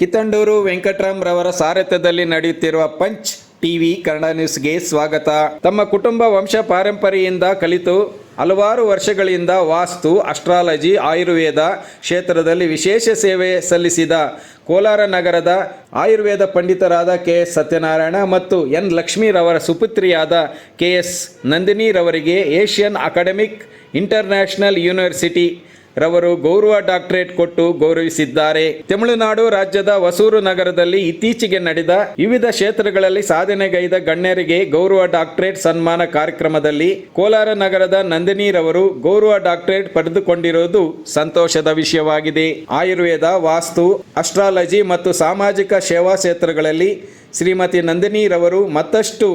ಕಿತ್ತಂಡೂರು ವೆಂಕಟರಾಮ್ ರವರ ಸಾರಥ್ಯದಲ್ಲಿ ನಡೆಯುತ್ತಿರುವ punch TV Kannada ನ್ಯೂಸ್ಗೆ ಸ್ವಾಗತ. ತಮ್ಮ ಕುಟುಂಬ ವಂಶ ಪಾರಂಪರೆಯಿಂದ ಕಲಿತು ಹಲವಾರು ವರ್ಷಗಳಿಂದ ವಾಸ್ತು, ಅಸ್ಟ್ರಾಲಜಿ, ಆಯುರ್ವೇದ ಕ್ಷೇತ್ರದಲ್ಲಿ ವಿಶೇಷ ಸೇವೆ ಸಲ್ಲಿಸಿದ. ಕೋಲಾರ ನಗರದ ಆಯುರ್ವೇದ ಪಂಡಿತರಾದ ಕೆ ಎಸ್ ಸತ್ಯನಾರಾಯಣ ಮತ್ತು ಎನ್ ಲಕ್ಷ್ಮೀರವರ ಸುಪುತ್ರಿಯಾದ ಕೆ ಎಸ್ ನಂದಿನಿರವರಿಗೆ ಏಷ್ಯನ್ ಅಕಾಡೆಮಿಕ್ ಇಂಟರ್ನ್ಯಾಷನಲ್ ಯೂನಿವರ್ಸಿಟಿ ರವರು ಗೌರವ ಡಾಕ್ಟರೇಟ್ ಕೊಟ್ಟು ಗೌರವಿಸಿದ್ದಾರೆ. ತಮಿಳುನಾಡು ರಾಜ್ಯದ ಹೊಸೂರು ನಗರದಲ್ಲಿ ಇತ್ತೀಚೆಗೆ ನಡೆದ ವಿವಿಧ ಕ್ಷೇತ್ರಗಳಲ್ಲಿ ಸಾಧನೆಗೈದ ಗಣ್ಯರಿಗೆ ಗೌರವ ಡಾಕ್ಟರೇಟ್ ಸನ್ಮಾನ ಕಾರ್ಯಕ್ರಮದಲ್ಲಿ ಕೋಲಾರ ನಗರದ ನಂದಿನಿರವರು ಗೌರವ ಡಾಕ್ಟರೇಟ್ ಪಡೆದುಕೊಂಡಿರುವುದು ಸಂತೋಷದ ವಿಷಯವಾಗಿದೆ. ಆಯುರ್ವೇದ, ವಾಸ್ತು, ಅಸ್ಟ್ರಾಲಜಿ ಮತ್ತು ಸಾಮಾಜಿಕ ಸೇವಾ ಕ್ಷೇತ್ರಗಳಲ್ಲಿ ಶ್ರೀಮತಿ ನಂದಿನಿರವರು ಮತ್ತಷ್ಟು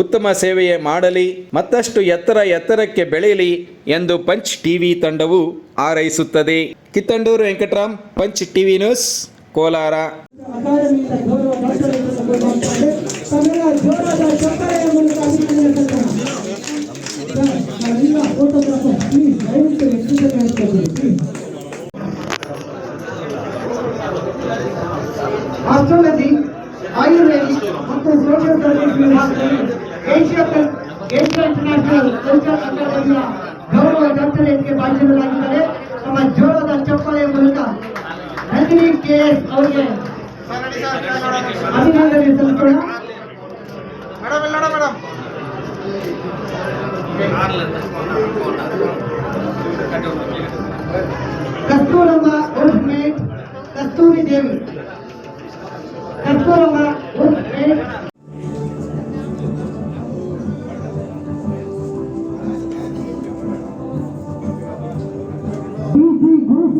ಉತ್ತಮ ಸೇವೆಯೇ ಮಾಡಲಿ, ಮತ್ತಷ್ಟು ಎತ್ತರ ಎತ್ತರಕ್ಕೆ ಬೆಳೆಯಲಿ ಎಂದು ಪಂಚ್ ಟಿವಿ ತಂಡವು ಹಾರೈಸುತ್ತದೆ. Kittandur Venkatram, punch TV news, Kolar. Ayurvedic ಮತ್ತು social service Asia Asia international culture ಅಕಾಡೆಮಿಯ ಗೌರವ ಡಾಕ್ಟರೇಟ್ಗೆ ಭಾಜನರಾಗಿದ್ದಾರೆ ನಮ್ಮ ಜೋರದ ಚಪ್ಪಾಳೆಯ ಮೂಲಕ ನಂದಿನಿ ಕೆ ಎಸ್ ಅವರಿಗೆ ಅಭಿನಂದನೆ ಸಲ್ಲಿಸೋಣ.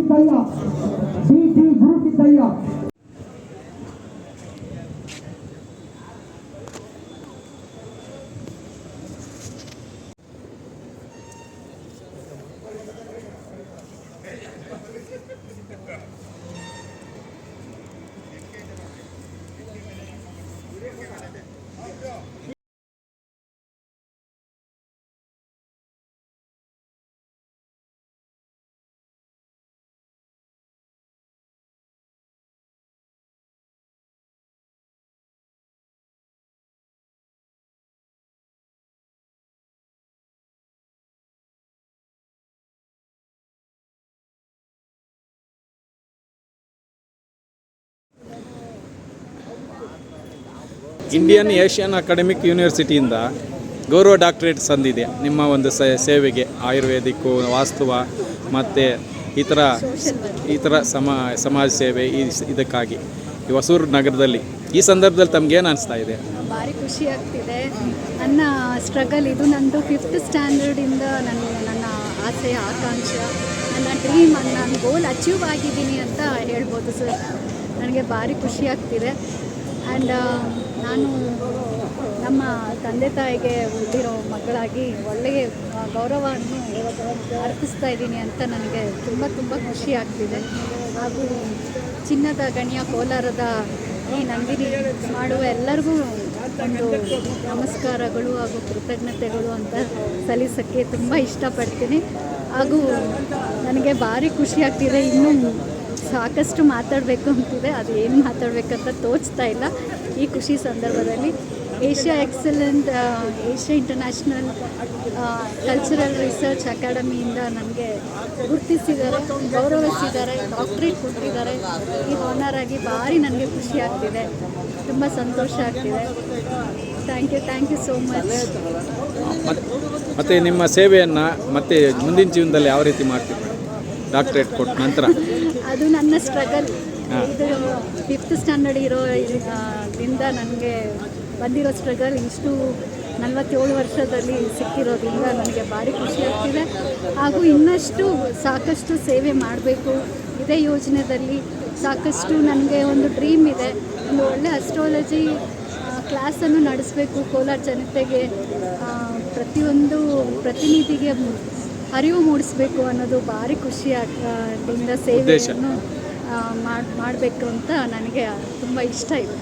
grupidaya, BP grupidaya, Indian Asian academic ಯೂನಿವರ್ಸಿಟಿಯಿಂದ ಗೌರವ ಡಾಕ್ಟರೇಟ್ ಸಂದಿದೆ. ನಿಮ್ಮ ಒಂದು ಸೇವೆಗೆ ಆಯುರ್ವೇದಿಕ್ಕು ವಾಸ್ತುವ ಮತ್ತು ಈ ಥರ ಈ ಥರ ಸಮ, ಸಮಾಜ ಸೇವೆ ಈ ಇದಕ್ಕಾಗಿ ಹೊಸೂರು ನಗರದಲ್ಲಿ. ಈ ಸಂದರ್ಭದಲ್ಲಿ ತಮ್ಗೇನು ಅನಿಸ್ತಾ ಇದೆ? ಭಾರಿ ಖುಷಿ ಆಗ್ತಿದೆ. ನನ್ನ ಸ್ಟ್ರಗಲ್ ಇದು ನಂದು ಫಿಫ್ತ್ ಸ್ಟ್ಯಾಂಡರ್ಡಿಂದ ನನ್ನ ನನ್ನ ಆಸೆ, ಆಕಾಂಕ್ಷೆ, ನನ್ನ ಡ್ರೀಮ್ ನನ್ನ ಗೋಲ್ ಅಚೀವ್ ಆಗಿದ್ದೀನಿ ಅಂತ ಹೇಳ್ಬೋದು ಸರ್ ನನಗೆ ಭಾರಿ ಖುಷಿ ಆಗ್ತಿದೆ. ಆ್ಯಂಡ್ ನಾನು ನಮ್ಮ ತಂದೆ ತಾಯಿಗೆ ಹುಟ್ಟಿರೋ ಮಗಳಾಗಿ ಒಳ್ಳೆಯ ಗೌರವವನ್ನು ಅರ್ಪಿಸ್ತಾ ಇದ್ದೀನಿ ಅಂತ ನನಗೆ ತುಂಬ ತುಂಬ ಖುಷಿ ಆಗ್ತಿದೆ. ಹಾಗೂ ಚಿನ್ನದ ಗಣಿಯ ಕೋಲಾರದ ಈ ನಂದಿನಿ ಮಾಡುವ ಎಲ್ಲರಿಗೂ ಒಂದು ನಮಸ್ಕಾರಗಳು ಹಾಗೂ ಕೃತಜ್ಞತೆಗಳು ಅಂತ ಸಲ್ಲಿಸೋಕ್ಕೆ ತುಂಬ ಇಷ್ಟಪಡ್ತೀನಿ. ಹಾಗೂ ನನಗೆ ಭಾರಿ ಖುಷಿ ಆಗ್ತಿದೆ. ಇನ್ನೂ ಸಾಕಷ್ಟು ಮಾತಾಡಬೇಕು ಅಂತಿದೆ. ಅದು ಏನು ಮಾತಾಡಬೇಕಂತ ತೋಚ್ತಾ ಇಲ್ಲ. ಈ ಖುಷಿ ಸಂದರ್ಭದಲ್ಲಿ Asia excellent Asia international cultural research ಅಕಾಡೆಮಿಯಿಂದ ನನಗೆ ಗುರುತಿಸಿದ್ದಾರೆ, ಗೌರವಿಸಿದ್ದಾರೆ, ಡಾಕ್ಟ್ರೇಟ್ ಕೊಟ್ಟಿದ್ದಾರೆ. ಈ ಹಾನರ್ ಆಗಿ ಭಾರಿ ನನಗೆ ಖುಷಿ ಆಗ್ತಿದೆ. ತುಂಬ ಸಂತೋಷ ಆಗ್ತಿದೆ. Thank you thank you so much ಮತ್ತು ನಿಮ್ಮ ಸೇವೆಯನ್ನು ಮತ್ತೆ ಮುಂದಿನ ಜೀವನದಲ್ಲಿ ಯಾವ ರೀತಿ ಮಾಡ್ತೀವಿ? ಡಾಕ್ಟರೇಟ್ ಕೊಟ್ಟ ನಂತರ? ಅದು ನನ್ನ ಸ್ಟ್ರಗಲ್ ಇದು ಫಿಫ್ತ್ ಸ್ಟ್ಯಾಂಡರ್ಡ್ ಇರೋ ದಿಂದ ನನಗೆ ಬಂದಿರೋ ಸ್ಟ್ರಗಲ್ ಇಷ್ಟು ನಲವತ್ತೇಳು ವರ್ಷದಲ್ಲಿ ಸಿಕ್ಕಿರೋದ್ರಿಂದ ನನಗೆ ಭಾರಿ ಖುಷಿ ಆಗ್ತಿದೆ. ಹಾಗೂ ಇನ್ನಷ್ಟು ಸಾಕಷ್ಟು ಸೇವೆ ಮಾಡಬೇಕು. ಇದೇ ಯೋಜನೆಯಲ್ಲಿ ಸಾಕಷ್ಟು ನನಗೆ ಒಂದು ಡ್ರೀಮ್ ಇದೆ. ಒಂದು ಒಳ್ಳೆ ಅಸ್ಟ್ರಾಲಜಿ ಕ್ಲಾಸನ್ನು ನಡೆಸಬೇಕು ಕೋಲಾರ ಜನತೆಗೆ ಪ್ರತಿಯೊಂದು ಪ್ರತಿನಿಧಿಗೆ ಅರಿವು ಮೂಡಿಸ್ಬೇಕು ಅನ್ನೋದು ಭಾರಿ ಖುಷಿ ದಿಂದ ಸೇವೆಯನ್ನು ಮಾಡಿ ಮಾಡಬೇಕು ಅಂತ ನನಗೆ ತುಂಬ ಇಷ್ಟ ಇದೆ.